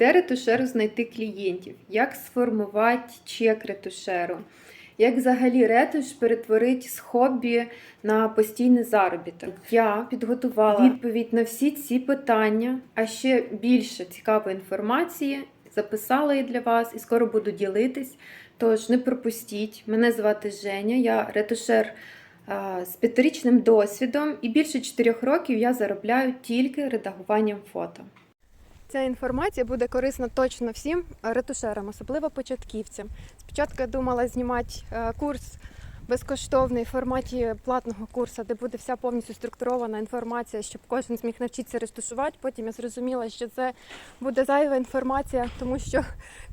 Де ретушеру знайти клієнтів? Як сформувати чек ретушеру? Як взагалі ретуш перетворити з хобі на постійний заробіток? Я підготувала відповідь на всі ці питання, а ще більше цікавої інформації. Записала її для вас і скоро буду ділитись. Тож не пропустіть. Мене звати Женя, я ретушер з п'ятирічним досвідом, і більше чотирьох років я заробляю тільки редагуванням фото. Ця інформація буде корисна точно всім ретушерам, особливо початківцям. Спочатку я думала знімати е, курс безкоштовний в форматі платного курсу, де буде вся повністю структурована інформація, щоб кожен зміг навчитися ретушувати. Потім я зрозуміла, що це буде зайва інформація, тому що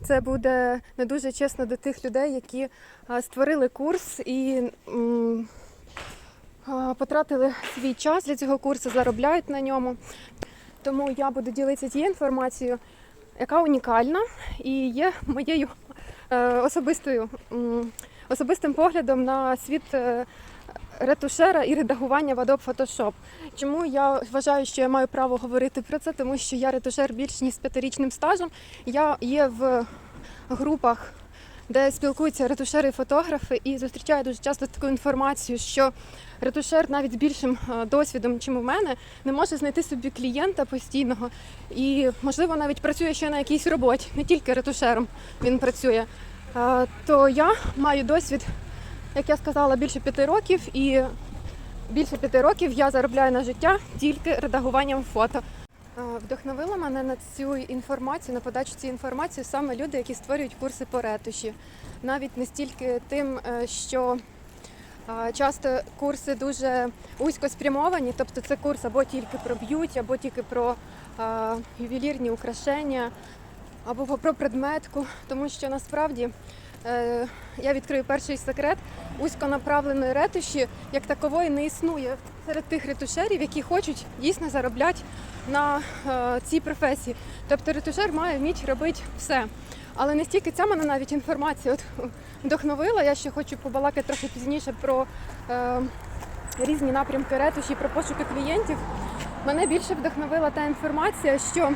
це буде не дуже чесно до тих людей, які е, створили курс і. е, Потратили свій час для цього курсу, заробляють на ньому. Тому я буду ділитися тією інформацією, яка унікальна і є моєю е, особистою особистим поглядом на світ е, ретушера і редагування в Adobe Photoshop. Чому я вважаю, що я маю право говорити про це? Тому що я ретушер більш ніж з п'ятирічним стажем. Я є в групах. Де спілкуються ретушери і фотографи, і зустрічаю дуже часто таку інформацію, що ретушер навіть з більшим е, досвідом, ніж у мене, не може знайти собі клієнта постійного і, можливо, навіть працює ще на якійсь роботі, не тільки ретушером він працює. Е, То я маю досвід, як я сказала, більше п'яти років, і більше п'яти років я заробляю на життя тільки редагуванням фото. Вдохновила мене на цю інформацію, на подачу цієї інформації саме люди, які створюють курси по ретуші. Навіть не стільки тим, е, що Часто курси дуже вузько спрямовані, тобто це курс або тільки про б'ють, або тільки про ювелірні украшення, або про предметку. Тому що насправді я відкрию перший секрет, вузьконаправленої ретуші як такової не існує серед тих ретушерів, які хочуть дійсно заробляти на е, цій професії. Тобто ретушер має вміти робити все. Але не стільки ця мене навіть інформація от, вдохновила. Я ще хочу побалакати трохи пізніше про е, різні напрямки ретуші, про пошуки клієнтів. Мене більше вдохновила та інформація, що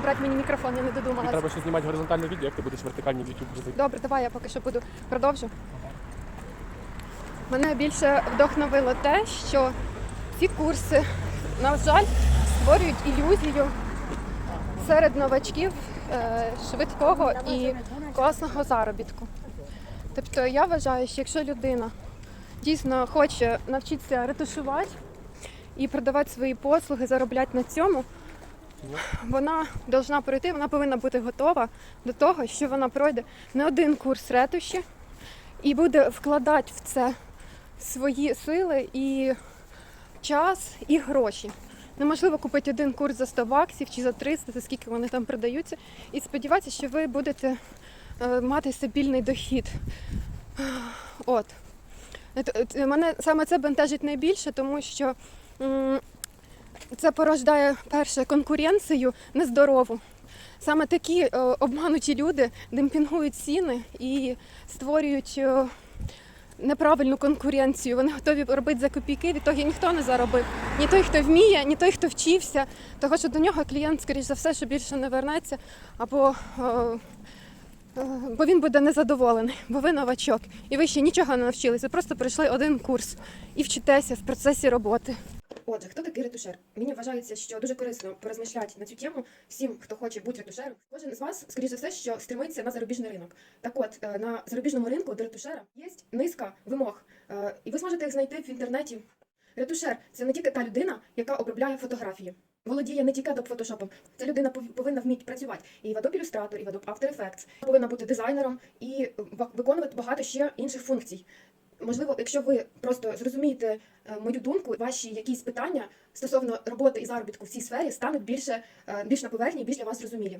брати мені мікрофон, я не додумалася. треба ще знімати горизонтальне відео, як ти будеш вертикальні в YouTube жити. Добре, давай я поки що буду продовжу. Мене більше вдохновило те, що ці курси, на жаль, створюють ілюзію серед новачків е, швидкого і класного заробітку. Тобто я вважаю, що якщо людина дійсно хоче навчитися ретушувати і продавати свої послуги, заробляти на цьому, вона повинна пройти, вона повинна бути готова до того, що вона пройде не один курс ретуші і буде вкладати в це свої сили і час, і гроші. Неможливо купити один курс за 100 баксів чи за 300, за скільки вони там продаються, і сподіватися, що ви будете е, мати стабільний дохід. От. Е, е, Мене саме це бентежить найбільше, тому що це порождає перше конкуренцію нездорову. Саме такі е, обмануті люди демпінгують ціни і створюють е, неправильну конкуренцію. Вони готові робити за копійки, від того ніхто не заробив. Ні той, хто вміє, ні той, хто вчився. Того, що до нього клієнт, скоріш за все, що більше не вернеться, або е, бо він буде незадоволений, бо ви новачок. І ви ще нічого не навчилися, просто пройшли один курс і вчитеся в процесі роботи. Отже, хто такий ретушер? Мені вважається, що дуже корисно порозмишляти на цю тему всім, хто хоче бути ретушером. Кожен з вас, скоріш за все, що стремиться на зарубіжний ринок. Так от, е, на зарубіжному ринку до ретушера є низка вимог, е, і ви зможете їх знайти в інтернеті. Ретушер це не тільки та людина, яка обробляє фотографії. Володіє не тільки Adobe Photoshop. Ця людина повинна вміти працювати і в Adobe Illustrator, і в Adobe After Effects. Повинна бути дизайнером і виконувати багато ще інших функцій. Можливо, якщо ви просто зрозумієте е, мою думку, ваші якісь питання стосовно роботи і заробітку в цій сфері стануть більше е, більш на поверхні, більш для вас зрозумілі.